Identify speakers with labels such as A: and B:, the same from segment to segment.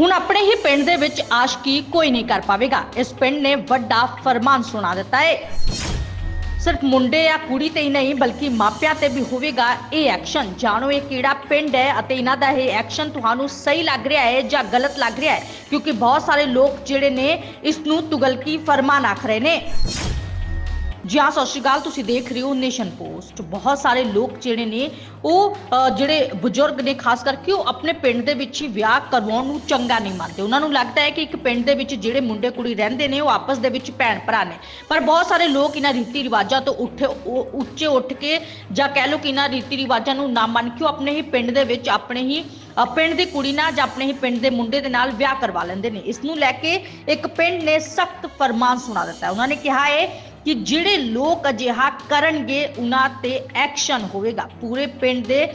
A: ਹੁਣ ਆਪਣੇ ਹੀ ਪਿੰਡ ਦੇ ਵਿੱਚ ਆਸ਼ਕੀ ਕੋਈ ਨਹੀਂ ਕਰ ਪਾਵੇਗਾ। ਇਸ ਪਿੰਡ ਨੇ ਵੱਡਾ ਫਰਮਾਨ ਸੁਣਾ ਦਿੱਤਾ ਹੈ ਸਿਰਫ ਮੁੰਡੇ ਜਾਂ ਕੁੜੀ ਤੇ ਹੀ ਨਹੀਂ, ਬਲਕਿ ਮਾਪਿਆਂ ਤੇ ਵੀ ਹੋਵੇਗਾ ਇਹ ਐਕਸ਼ਨ। ਜਾਣੋ ਇਹ ਕਿਹੜਾ ਪਿੰਡ ਹੈ ਅਤੇ ਇਹਨਾਂ ਦਾ ਇਹ ਐਕਸ਼ਨ ਤੁਹਾਨੂੰ ਸਹੀ ਲੱਗ ਰਿਹਾ ਹੈ ਜਾਂ ਗਲਤ ਲੱਗ ਰਿਹਾ ਹੈ? ਕਿਉਂਕਿ ਬਹੁਤ ਸਾਰੇ ਲੋਕ ਜਿਹੜੇ ਨੇ, ਇਸ ਨੂੰ ਤੁਗਲਕੀ ਫਰਮਾਨ ਆਖ ਰਹੇ ਨੇ। ਜੀ ਹਾਂ, ਸਤਿ ਸ਼੍ਰੀ ਅਕਾਲ, ਤੁਸੀਂ ਦੇਖ ਰਹੇ ਹੋ ਨੇਸ਼ਨ ਪੋਸਟ। ਬਹੁਤ ਸਾਰੇ ਲੋਕ ਜਿਹੜੇ ਨੇ, ਉਹ ਜਿਹੜੇ ਬਜ਼ੁਰਗ ਨੇ, ਖਾਸ ਕਰਕੇ ਉਹ ਆਪਣੇ ਪਿੰਡ ਦੇ ਵਿੱਚ ਹੀ ਵਿਆਹ ਕਰਵਾਉਣ ਨੂੰ ਚੰਗਾ ਨਹੀਂ ਮੰਨਦੇ। ਉਹਨਾਂ ਨੂੰ ਲੱਗਦਾ ਹੈ ਕਿ ਇੱਕ ਪਿੰਡ ਦੇ ਵਿੱਚ ਜਿਹੜੇ ਮੁੰਡੇ ਕੁੜੀ ਰਹਿੰਦੇ ਨੇ, ਉਹ ਆਪਸ ਦੇ ਵਿੱਚ ਭੈਣ ਭਰਾ ਨੇ। ਪਰ ਬਹੁਤ ਸਾਰੇ ਲੋਕ ਇਹਨਾਂ ਰੀਤੀ ਰਿਵਾਜਾਂ ਤੋਂ ਉੱਠੇ ਉੱਚੇ ਉੱਠ ਕੇ ਜਾਂ ਕਹਿ ਲਓ ਕਿ ਇਹਨਾਂ ਰੀਤੀ ਰਿਵਾਜਾਂ ਨੂੰ ਨਾ ਮੰਨ ਕੇ ਉਹ ਆਪਣੇ ਹੀ ਪਿੰਡ ਦੇ ਵਿੱਚ ਆਪਣੇ ਹੀ ਪਿੰਡ ਦੀ ਕੁੜੀ ਨਾਲ ਜਾਂ ਆਪਣੇ ਹੀ ਪਿੰਡ ਦੇ ਮੁੰਡੇ ਦੇ ਨਾਲ ਵਿਆਹ ਕਰਵਾ ਲੈਂਦੇ ਨੇ। ਇਸ ਨੂੰ ਲੈ ਕੇ ਇੱਕ ਪਿੰਡ ਨੇ ਸਖਤ ਫਰਮਾਨ ਸੁਣਾ ਦਿੱਤਾ। ਉਹਨਾਂ ਨੇ ਕਿਹਾ ਹੈ ਕਿ ਜਿਹੜੇ ਲੋਕ ਅਜਿਹਾ ਕਰਨਗੇ, ਉਹਨਾਂ ਤੇ ਐਕਸ਼ਨ ਹੋਵੇਗਾ। ਪੂਰੇ ਪਿੰਡ ਦੇ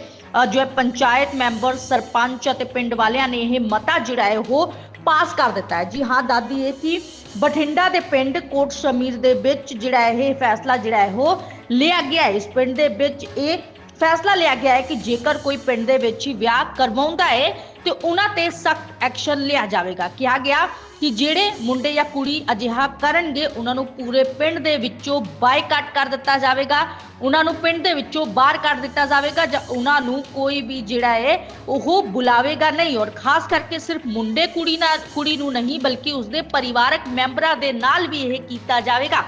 A: ਜੋ ਹੈ ਪੰਚਾਇਤ ਮੈਂਬਰ, ਸਰਪੰਚ ਅਤੇ ਪਿੰਡ ਵਾਲਿਆਂ ਨੇ ਇਹ ਮਤਾ ਜਿਹੜਾ ਹੈ, ਉਹ ਪਾਸ ਕਰ ਦਿੱਤਾ ਹੈ। ਜੀ ਹਾਂ, ਦਾਦੀ ਇਹ ਕਿ ਬਠਿੰਡਾ ਦੇ ਪਿੰਡ ਕੋਟ ਸ਼ਮੀਰ ਦੇ ਵਿੱਚ ਜਿਹੜਾ ਇਹ ਫੈਸਲਾ ਜਿਹੜਾ ਹੈ, ਉਹ ਲਿਆ ਗਿਆ ਹੈ। ਇਸ ਪਿੰਡ ਦੇ ਵਿੱਚ ਇਹ ਫੈਸਲਾ ਲਿਆ ਗਿਆ ਹੈ ਕਿ ਜੇਕਰ ਕੋਈ ਪਿੰਡ ਦੇ ਵਿੱਚ ਹੀ ਵਿਆਹ ਕਰਵਾਉਂਦਾ ਹੈ ਤੇ ਉਹਨਾਂ ਤੇ ਸਖਤ ਐਕਸ਼ਨ ਲਿਆ ਜਾਵੇਗਾ। ਕਿਹਾ ਗਿਆ ਕਿ ਜਿਹੜੇ ਮੁੰਡੇ ਜਾਂ ਕੁੜੀ ਅਜਿਹਾ ਕਰਨਗੇ, ਉਹਨਾਂ ਨੂੰ ਪੂਰੇ ਪਿੰਡ ਦੇ ਵਿੱਚੋਂ ਬਾਈਕਾਟ ਕਰ ਦਿੱਤਾ ਜਾਵੇਗਾ। ਉਹਨਾਂ ਨੂੰ ਪਿੰਡ ਦੇ ਵਿੱਚੋਂ ਬਾਹਰ ਕੱਢ ਦਿੱਤਾ ਜਾਵੇਗਾ ਜਾਂ ਉਹਨਾਂ ਨੂੰ ਕੋਈ ਵੀ ਜਿਹੜਾ ਹੈ, ਉਹ ਬੁਲਾਵੇਗਾ ਨਹੀਂ। ਔਰ ਖਾਸ ਕਰਕੇ ਸਿਰਫ ਮੁੰਡੇ ਕੁੜੀ ਨਾਲ ਕੁੜੀ ਨੂੰ ਨਹੀਂ, ਬਲਕਿ ਉਸਦੇ ਪਰਿਵਾਰਕ ਮੈਂਬਰਾਂ ਦੇ ਨਾਲ ਵੀ ਇਹ ਕੀਤਾ ਜਾਵੇਗਾ।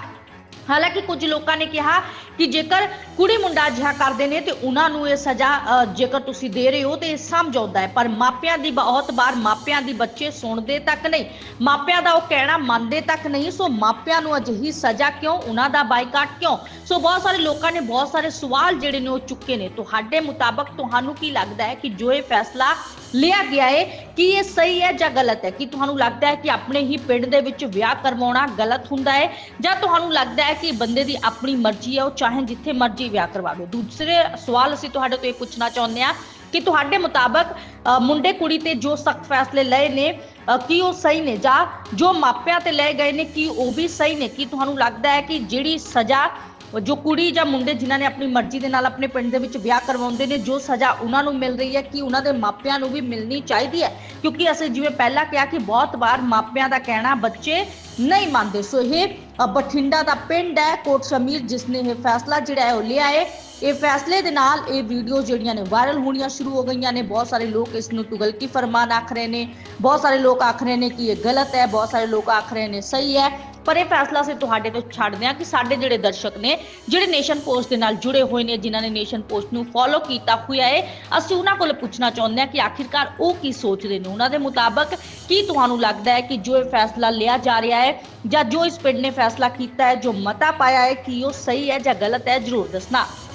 A: ਹਾਲਾਂਕਿ ਕੁਝ ਲੋਕਾਂ ਨੇ ਕਿਹਾ ਕਿ ਜੇਕਰ ਕੁੜੀ ਮੁੰਡਾ ਅਜਿਹਾ ਕਰਦੇ ਨੇ ਤੇ ਉਹਨਾਂ ਨੂੰ ਇਹ ਸਜ਼ਾ ਜੇਕਰ ਤੁਸੀਂ ਦੇ ਰਹੇ ਹੋ ਤੇ ਇਹ ਸਮਝ ਹੈ। ਪਰ ਮਾਪਿਆਂ ਦੀ ਬਹੁਤ ਵਾਰ ਮਾਪਿਆਂ ਦੀ ਬੱਚੇ ਸੁਣਦੇ ਤੱਕ ਨਹੀਂ, ਮਾਪਿਆਂ ਦਾ ਉਹ ਕਹਿਣਾ ਮੰਨਦੇ ਤੱਕ ਨਹੀਂ, ਸੋ ਮਾਪਿਆਂ ਨੂੰ ਅਜਿਹੀ ਸਜ਼ਾ ਕਿਉਂ, ਉਹਨਾਂ ਦਾ ਬਾਈਕਾਟ ਕਿਉਂ? ਸੋ ਬਹੁਤ ਸਾਰੇ ਲੋਕਾਂ ਨੇ ਬਹੁਤ ਸਾਰੇ ਸਵਾਲ ਜਿਹੜੇ ਨੇ ਉਹ ਚੁੱਕੇ ਨੇ। ਤੁਹਾਡੇ ਮੁਤਾਬਕ ਤੁਹਾਨੂੰ ਕੀ ਲੱਗਦਾ ਹੈ ਕਿ ਜੋ ਇਹ ਫੈਸਲਾ ਲਿਆ ਗਿਆ ਹੈ ਕਿ ਇਹ ਸਹੀ ਹੈ ਜਾਂ ਗਲਤ ਹੈ? ਕਿ ਤੁਹਾਨੂੰ ਲੱਗਦਾ ਹੈ ਕਿ ਆਪਣੇ ਹੀ ਪਿੰਡ ਦੇ ਵਿੱਚ ਵਿਆਹ ਕਰਵਾਉਣਾ ਗਲਤ ਹੁੰਦਾ ਹੈ ਜਾਂ ਤੁਹਾਨੂੰ ਲੱਗਦਾ ਹੈ ਕਿ ਬੰਦੇ ਦੀ ਆਪਣੀ ਮਰਜ਼ੀ ਹੈ, ਉਹ ਚਾਹੇ ਜਿੱਥੇ ਮਰਜ਼ੀ ਵਿਆਹ ਕਰਵਾਵੇ ਦੂਸਰੇ ਸਵਾਲ ਅਸੀਂ ਤੁਹਾਡੇ ਤੋਂ ਇਹ ਪੁੱਛਣਾ ਚਾਹੁੰਦੇ ਹਾਂ ਕਿ ਤੁਹਾਡੇ ਮੁਤਾਬਕ ਮੁੰਡੇ ਕੁੜੀ ਤੇ ਜੋ ਸਖਤ ਫੈਸਲੇ ਲਏ ਨੇ ਕੀ ਉਹ ਸਹੀ ਨੇ ਜਾਂ ਜੋ ਮਾਪਿਆਂ ਤੇ ਲਏ ਗਏ ਨੇ, ਕੀ ਉਹ ਵੀ ਸਹੀ ਨੇ? ਕੀ ਤੁਹਾਨੂੰ ਲੱਗਦਾ ਹੈ ਕਿ ਜਿਹੜੀ ਸਜ਼ਾ ਜੋ ਕੁੜੀ ਜਾਂ ਮੁੰਡੇ ਜਿਨ੍ਹਾਂ ਨੇ ਆਪਣੀ ਮਰਜ਼ੀ ਦੇ ਨਾਲ ਆਪਣੇ ਪਿੰਡ ਦੇ ਵਿੱਚ ਵਿਆਹ ਕਰਵਾਉਂਦੇ ਨੇ, ਜੋ ਸਜ਼ਾ ਉਹਨਾਂ ਨੂੰ ਮਿਲ ਰਹੀ ਹੈ ਕਿ ਉਹਨਾਂ ਦੇ ਮਾਪਿਆਂ ਨੂੰ ਵੀ ਮਿਲਣੀ ਚਾਹੀਦੀ ਹੈ। ਕਿਉਂਕਿ ਅਸੀਂ ਜਿਵੇਂ ਪਹਿਲਾਂ ਕਿਹਾ ਕਿ ਬਹੁਤ ਵਾਰ ਮਾਪਿਆਂ ਦਾ ਕਹਿਣਾ ਬੱਚੇ ਨਹੀਂ ਮੰਨਦੇ। ਸੋ ਇਹ ਬਠਿੰਡਾ ਦਾ ਪਿੰਡ ਹੈ, ਕੋਟ ਸ਼ਮੀਰ, ਜਿਸ ਨੇ ਇਹ ਫੈਸਲਾ ਜਿਹੜਾ ਹੈ ਉਹ ਲਿਆ ਹੈ। ਇਹ ਫੈਸਲੇ ਦੇ ਨਾਲ ਇਹ ਵੀਡੀਓ ਜਿਹੜੀਆਂ ਨੇ ਵਾਇਰਲ ਹੋਣੀਆਂ ਸ਼ੁਰੂ ਹੋ ਗਈਆਂ ਨੇ। ਬਹੁਤ ਸਾਰੇ ਲੋਕ ਇਸ ਨੂੰ ਤੁਗਲਕੀ ਫਰਮਾਨ ਆਖ ਰਹੇ ਨੇ। ਬਹੁਤ ਸਾਰੇ ਲੋਕ ਆਖ ਰਹੇ ਨੇ ਕਿ ਇਹ ਗਲਤ ਹੈ। ਬਹੁਤ ਸਾਰੇ ਲੋਕ ਆਖ ਰਹੇ ਨੇ, ਸਹੀ ਹੈ। ਪਰ ਇਹ ਫੈਸਲਾ ਅਸੀਂ ਤੁਹਾਡੇ ਤੋਂ ਛੱਡਦੇ ਹਾਂ ਕਿ ਸਾਡੇ ਜਿਹੜੇ ਦਰਸ਼ਕ ਨੇ, ਜਿਹੜੇ ਨੇਸ਼ਨ ਪੋਸਟ ਦੇ ਨਾਲ ਜੁੜੇ ਹੋਏ ਨੇ, ਜਿਨ੍ਹਾਂ ਨੇ ਨੇਸ਼ਨ ਪੋਸਟ ਨੂੰ ਫੋਲੋ ਕੀਤਾ ਹੋਇਆ ਹੈ, ਅਸੀਂ ਉਹਨਾਂ ਕੋਲ ਪੁੱਛਣਾ ਚਾਹੁੰਦੇ ਹਾਂ ਕਿ ਆਖਿਰਕਾਰ ਉਹ ਕੀ ਸੋਚਦੇ ਨੇ? ਉਹਨਾਂ ਦੇ ਮੁਤਾਬਕ ਕੀ ਤੁਹਾਨੂੰ ਲੱਗਦਾ ਹੈ ਕਿ ਜੋ ਇਹ ਫੈਸਲਾ ਲਿਆ ਜਾ ਰਿਹਾ ਹੈ ਜਾਂ ਜੋ ਇਸ ਪਿੰਡ ਨੇ ਫੈਸਲਾ ਕੀਤਾ ਹੈ, ਜੋ ਮਤਾ ਪਾਇਆ ਹੈ, ਕਿ ਉਹ ਸਹੀ ਹੈ ਜਾਂ ਗਲਤ ਹੈ? ਜਰੂਰ ਦੱਸਣਾ।